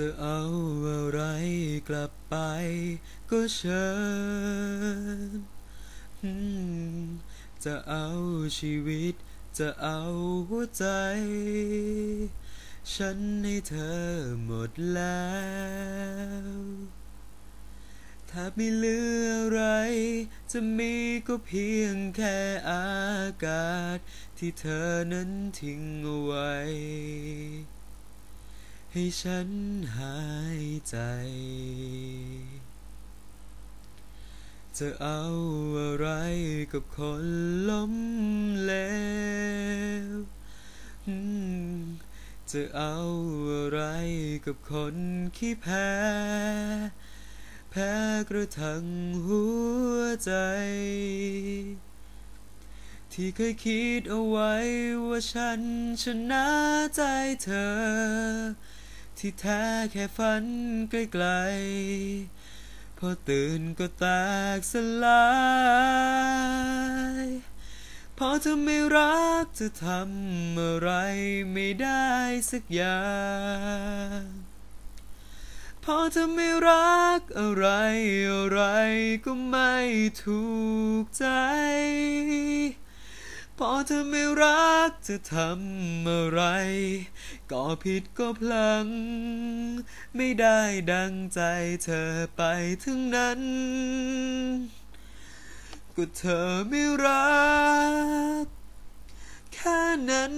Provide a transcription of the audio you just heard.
จะเอาอะไรกลับไปก็เชิญจะเอาชีวิต จะเอาหัวใจ ฉันให้เธอหมดแล้วถ้าไม่เหลืออะไร จะมีก็เพียงแค่อากาศ ที่เธอนั้นทิ้งเอาไว้ ให้ฉันหายใจ จะเอาอะไรกับคนล้มเหลวจะเอาอะไรกับคนขี้แพ้ แพ้กระทั่งหัวใจ ที่เคยคิดเอาไว้ว่าฉันชนะใจเธอ ที่แท้แค่ฝันไกลๆพอตื่นก็แตกสลายพอเธอไม่รักจะทำอะไรไม่ได้สักอย่างพอเธอไม่รักอะไรอะไรก็ไม่ถูกใจ พอเธอไม่รักจะทำอะไร ก็ผิดก็พลัง ไม่ได้ดังใจเธอไปทั้งนั้น ก็เธอไม่รัก แค่นั้น